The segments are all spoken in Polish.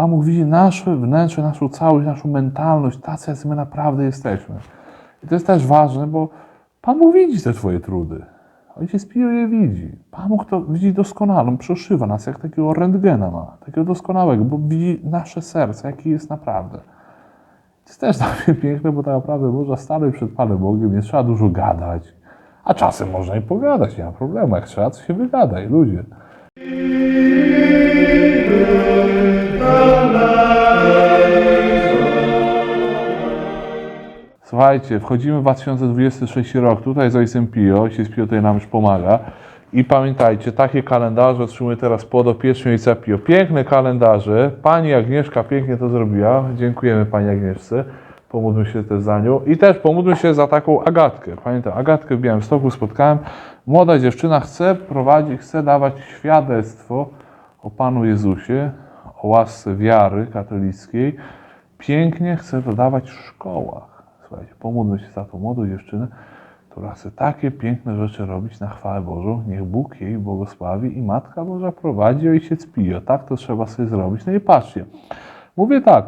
Pan Bóg widzi nasze wnętrze, naszą całość, naszą mentalność, tacy, jacy my naprawdę jesteśmy. I to jest też ważne, bo Pan Bóg widzi te Twoje trudy. Ojciec Pio je widzi. Pan Bóg to widzi doskonale. On przeszywa nas jak takiego rentgena ma, takiego doskonałego, bo widzi nasze serce, jaki jest naprawdę. To jest też mnie piękne, bo tak naprawdę można stanąć przed Panem Bogiem, nie trzeba dużo gadać. A czasem można i pogadać, nie ma problemu. Jak trzeba, to się wygadaj, ludzie. Słuchajcie, wchodzimy w 2026 rok, tutaj z Ojcem Pio, Ojciec Pio tutaj nam już pomaga. I pamiętajcie, takie kalendarze otrzymuję teraz podopieczny Ojca Pio. Piękne kalendarze, Pani Agnieszka pięknie to zrobiła, dziękujemy Pani Agnieszce, pomódlmy się też za nią. I też pomódlmy się za taką Agatkę. Pamiętam, Agatkę w Białymstoku spotkałem, młoda dziewczyna chce prowadzić, chce dawać świadectwo o Panu Jezusie, o łasce wiary katolickiej. Pięknie chce to dawać w szkołach. Słuchajcie, pomódlmy się za tą młodą dziewczynę, która chce takie piękne rzeczy robić na chwałę Bożą. Niech Bóg jej błogosławi i Matka Boża prowadzi, Ojciec Pio. Tak to trzeba sobie zrobić. No i patrzcie, mówię tak,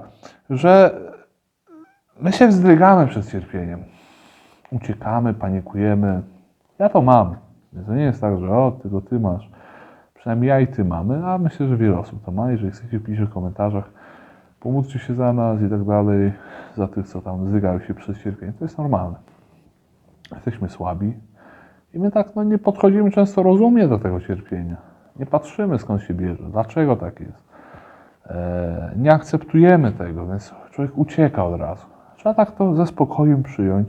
że my się wzdrygamy przed cierpieniem. Uciekamy, panikujemy. Ja to mam. To nie jest tak, że o, tylko ty masz. Przynajmniej ja i ty mamy, a myślę, że wiele osób to ma. Jeżeli chcecie, piszcie w komentarzach pomódlcie się za nas i tak dalej, za tych, co tam zdygają się przez cierpienie. To jest normalne. Jesteśmy słabi i my tak no, nie podchodzimy często rozumnie do tego cierpienia. Nie patrzymy skąd się bierze, dlaczego tak jest. E, nie akceptujemy tego, więc człowiek ucieka od razu. Trzeba tak to ze spokojem przyjąć,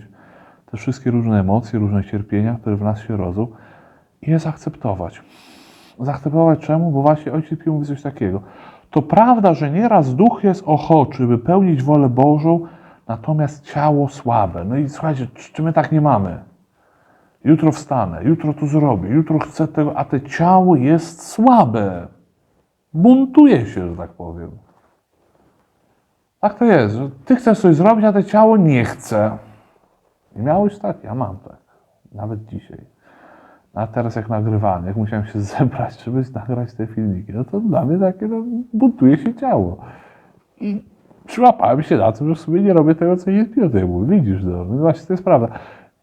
te wszystkie różne emocje, różne cierpienia, które w nas się rodzą i je zaakceptować. Zaakceptować czemu? Bo właśnie Ojciec Pio mówi coś takiego. To prawda, że nieraz duch jest ochoczy, by pełnić wolę Bożą, natomiast ciało słabe. No i słuchajcie, czy my tak nie mamy? Jutro wstanę, jutro to zrobię, jutro chcę tego, a te ciało jest słabe. Buntuje się, że tak powiem. Tak to jest, że ty chcesz coś zrobić, a to ciało nie chce. Nie miałeś tak? Ja mam tak. Nawet dzisiaj. A teraz jak nagrywałem, jak musiałem się zebrać, żeby nagrać te filmiki, no to dla mnie takie, no, buntuje się ciało. I przyłapałem się na tym, że w sumie nie robię tego, co nie piątek mówi. Widzisz, no, no właśnie to jest prawda.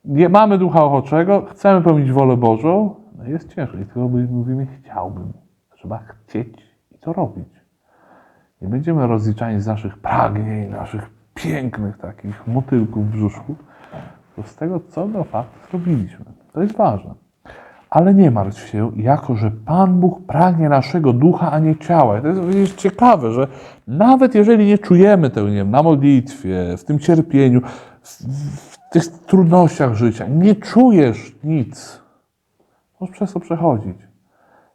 Nie mamy ducha ochoczego, chcemy pełnić wolę Bożą, no jest ciężko. I tylko my mówimy, chciałbym. Trzeba chcieć i to robić. Nie będziemy rozliczani z naszych pragnień, naszych pięknych takich motylków w brzuszku, to z tego, co do faktu zrobiliśmy. To jest ważne. Ale nie martw się, jako że Pan Bóg pragnie naszego ducha, a nie ciała. I to jest, jest ciekawe, że nawet jeżeli nie czujemy tego, nie wiem, na modlitwie, w tym cierpieniu, w, w tych trudnościach życia, nie czujesz nic, możesz przez to przechodzić.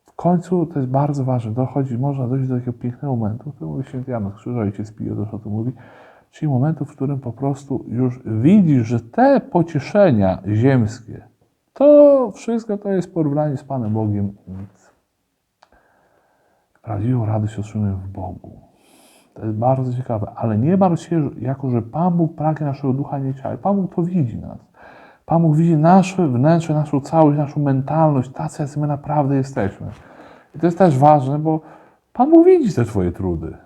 W końcu to jest bardzo ważne, dochodzi, można dojść do takiego pięknego momentu, który mówi święty Jan z Krzyża, ojciec Pio też o tym mówi, czyli momentu, w którym po prostu już widzisz, że te pocieszenia ziemskie, to wszystko to jest porównanie z Panem Bogiem. Prawdziwą radość otrzymujemy w Bogu. To jest bardzo ciekawe, ale nie martw się, jako że Pan Bóg pragnie naszego ducha, nie ciała. Pan Bóg to widzi nas. Pan Bóg widzi nasze wnętrze, naszą całość, naszą mentalność, tacy, jacy my naprawdę jesteśmy. I to jest też ważne, bo Pan Bóg widzi te Twoje trudy.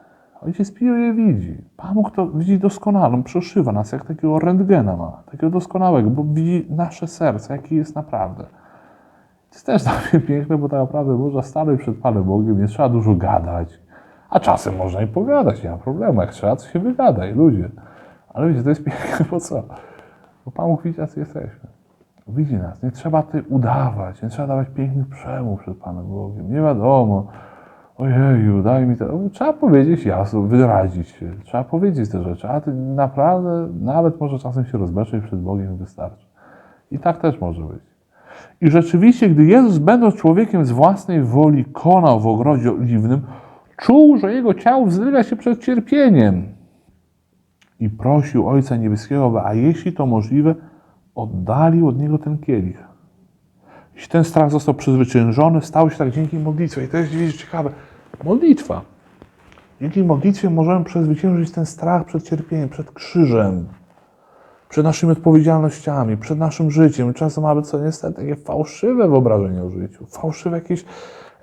Ojciec Pio je widzi. Pan Bóg to widzi doskonale. On przeszywa nas jak takiego rentgena ma, takiego doskonałego, bo widzi nasze serce, jaki jest naprawdę. To jest też mnie piękne, bo tak naprawdę można stanąć przed Panem Bogiem, nie trzeba dużo gadać. A czasem można i pogadać, nie ma problemu. Jak trzeba, to się wygadaj, ludzie. Ale wiecie, to jest piękne, po co? Bo Pan Bóg widzi, jacy jesteśmy. Widzi nas. Nie trzeba tutaj udawać, nie trzeba dawać pięknych przemów przed Panem Bogiem. Nie wiadomo. Ojeju, daj mi to. Trzeba powiedzieć jasno, wyrazić się. Trzeba powiedzieć te rzeczy. A ty naprawdę, nawet może czasem się rozbeczeć przed Bogiem wystarczy. I tak też może być. I rzeczywiście, gdy Jezus, będąc człowiekiem z własnej woli, konał w ogrodzie oliwnym, czuł, że jego ciało wzdryga się przed cierpieniem. I prosił Ojca Niebieskiego, a jeśli to możliwe, oddalił od niego ten kielich. Jeśli ten strach został przezwyciężony, stało się tak dzięki modlitwie. I to jest widzisz, ciekawe. Modlitwa. Dzięki modlitwie możemy przezwyciężyć ten strach przed cierpieniem, przed krzyżem, przed naszymi odpowiedzialnościami, przed naszym życiem. Często mamy co niestety takie fałszywe wyobrażenie o życiu, fałszywe jakieś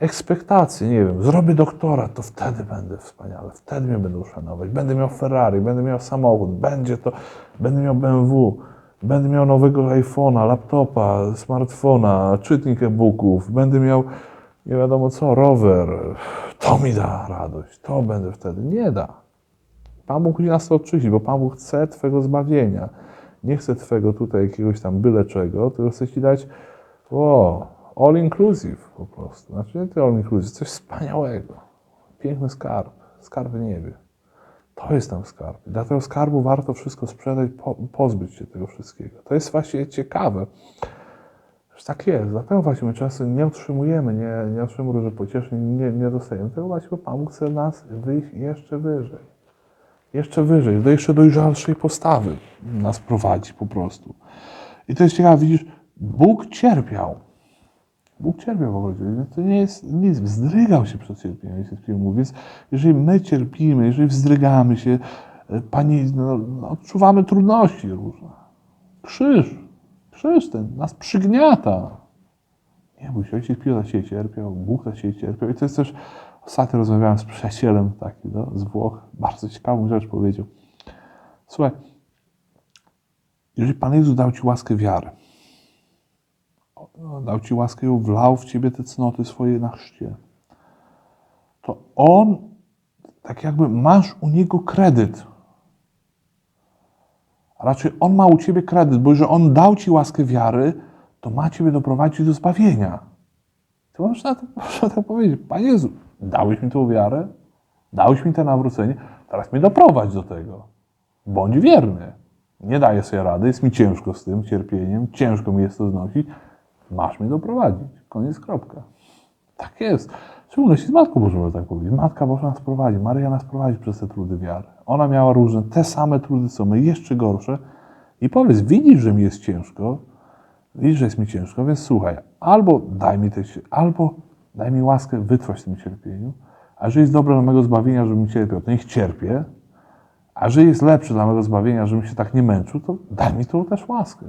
ekspektacje, nie wiem, zrobię doktorat, to wtedy będę wspaniale, wtedy mnie będą szanować, będę miał Ferrari, będę miał samochód, będzie to, będę miał BMW, będę miał nowego iPhone'a, laptopa, smartfona, czytnik e-booków, będę miał nie wiadomo co, rower, to mi da radość, to będę wtedy. Nie da. Pan Bóg nas to oczyści, bo Pan Bóg chce Twojego zbawienia. Nie chce Twojego tutaj jakiegoś tam byle czego, tylko chce Ci dać o, all inclusive po prostu. Znaczy nie tylko all inclusive, coś wspaniałego. Piękny skarb, skarb w niebie. To jest tam skarb. Dla tego skarbu warto wszystko sprzedać, po, pozbyć się tego wszystkiego. To jest właśnie ciekawe. Że tak jest. Dlatego właśnie my często nie otrzymujemy, nie, nie otrzymujemy różnych pocieszeń, nie, nie dostajemy. Tego właśnie Pan chce nas wyjść jeszcze wyżej. Jeszcze wyżej, do jeszcze dojrzalszej postawy nas prowadzi po prostu. I to jest ciekawe, widzisz, Bóg cierpiał. Bóg cierpiał po prostu. To nie jest nic. Wzdrygał się przed cierpieniem, jak się mówi. Więc jeżeli my cierpimy, jeżeli wzdrygamy się, e, Pani, no, no, odczuwamy trudności różne. Krzyż, ten nas przygniata. Nie bój się, ojciec Pio Ciebie cierpiał, Bóg za Ciebie cierpiał. I to jest też, ostatnio rozmawiałem z przyjacielem takim, no, z Włoch, bardzo ciekawą rzecz powiedział. Słuchaj, jeżeli Pan Jezus dał Ci łaskę wiary, no, dał Ci łaskę ją, wlał w Ciebie te cnoty swoje na chrzcie, to On, tak jakby masz u Niego kredyt. A raczej On ma u Ciebie kredyt, bo że On dał Ci łaskę wiary, to ma Ciebie doprowadzić do zbawienia. Ty możesz to, tak powiedzieć, Panie Jezu, dałeś mi tą wiarę, dałeś mi to nawrócenie, teraz mnie doprowadź do tego. Bądź wierny. Nie daję sobie rady, jest mi ciężko z tym cierpieniem, ciężko mi jest to znosić. Masz mnie doprowadzić. Koniec, kropka. Tak jest. W szczególności z Matką Bożą, tak powiedzieć. Matka Boża nas prowadzi, Maryja nas prowadzi przez te trudy wiary. Ona miała różne, te same trudy co my, jeszcze gorsze. I powiedz, widzisz, że mi jest ciężko, widzisz, że jest mi ciężko, więc słuchaj, albo daj mi te, albo daj mi łaskę wytrwać w tym cierpieniu, a jeżeli jest dobre dla mego zbawienia, żebym cierpiał, to niech cierpię, a jeżeli jest lepsze dla mego zbawienia, żebym się tak nie męczył, to daj mi tą też łaskę.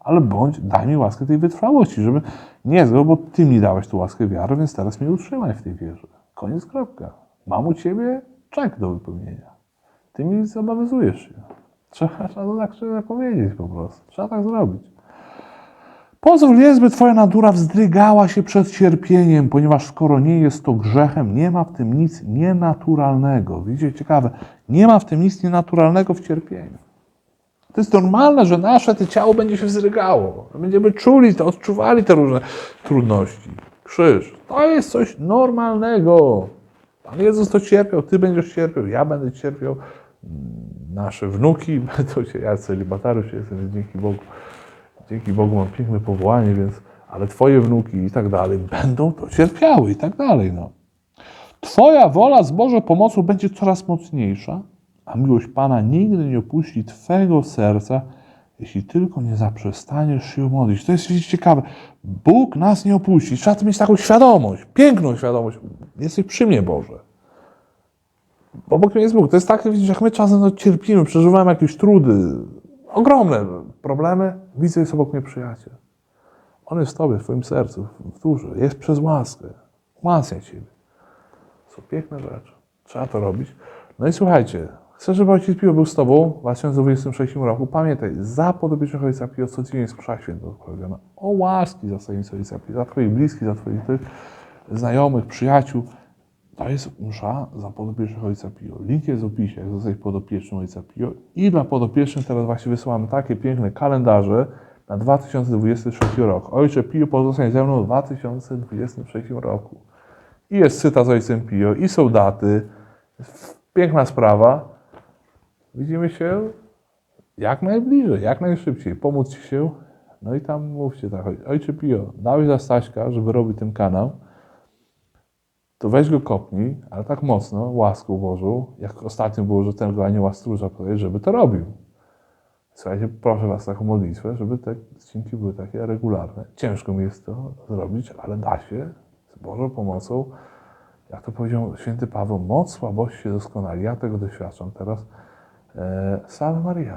Ale bądź, daj mi łaskę tej wytrwałości, żeby nie zgoł, bo Ty mi dałeś tą łaskę wiary, więc teraz mnie utrzymaj w tej wierze. Koniec, kropka. Mam u Ciebie czek do wypełnienia. Ty mi zobowiązujesz się. Trzeba, trzeba to tak powiedzieć po prostu. Trzeba tak zrobić. Pozwól jest, by Twoja natura wzdrygała się przed cierpieniem, ponieważ skoro nie jest to grzechem, nie ma w tym nic nienaturalnego. Widzicie, ciekawe. Nie ma w tym nic nienaturalnego w cierpieniu. To jest normalne, że nasze te ciało będzie się wzdrygało. Będziemy czuli, to, odczuwali te różne trudności. Krzyż. To jest coś normalnego. Pan Jezus to cierpiał, Ty będziesz cierpiał, ja będę cierpiał, nasze wnuki będą się, ja celibatariusz jestem, dzięki Bogu, dzięki Bogu mam piękne powołanie, więc, ale Twoje wnuki i tak dalej będą to cierpiały i tak dalej, no. Twoja wola z Bożą pomocą będzie coraz mocniejsza, a miłość Pana nigdy nie opuści Twego serca, jeśli tylko nie zaprzestaniesz się modlić. To jest ciekawe. Bóg nas nie opuści. Trzeba mieć taką świadomość, piękną świadomość. Jesteś przy mnie, Boże. Bo Bóg nie jest Bóg. To jest tak, jak my czasem no, cierpimy, przeżywamy jakieś trudy, ogromne problemy, widzę, jest obok mnie przyjaciel. On jest w Tobie, w Twoim sercu, w duszy. Jest przez łaskę. Umacnia Ciebie. Są piękne rzeczy. Trzeba to robić. No i słuchajcie, chcę, żeby Ojciec Pio był z Tobą w 2026 roku. Pamiętaj, za podobiecznych Ojca Pio codziennie jest msza święta odpowiedziana. O łaski za tajemnicę Ojca Pio, za Twoich bliskich, za Twoich tych znajomych, przyjaciół. To jest msza za podopiecznych Ojca Pio. Link jest w opisie, jak zostać podopiecznym Ojca Pio. I dla podopiecznych teraz właśnie wysyłamy takie piękne kalendarze na 2023 rok. Ojcze Pio, pozostań ze mną w 2023 roku. I jest cytat z Ojcem Pio, i są daty. Piękna sprawa. Widzimy się jak najbliżej, jak najszybciej. Pomóc się. No i tam mówcie tak. Ojcze Pio, dałeś za Staśka, żeby robić ten kanał. To weź go kopnij, ale tak mocno, łaską Bożą, jak ostatnio było, że tego anioła stróża powiedzieć, żeby to robił. Słuchajcie, proszę Was taką modlitwę, żeby te odcinki były takie regularne. Ciężko mi jest to zrobić, ale da się z Bożą pomocą. Jak to powiedział święty Paweł, moc słabości się doskonali. Ja tego doświadczam teraz. E, Salve Maria.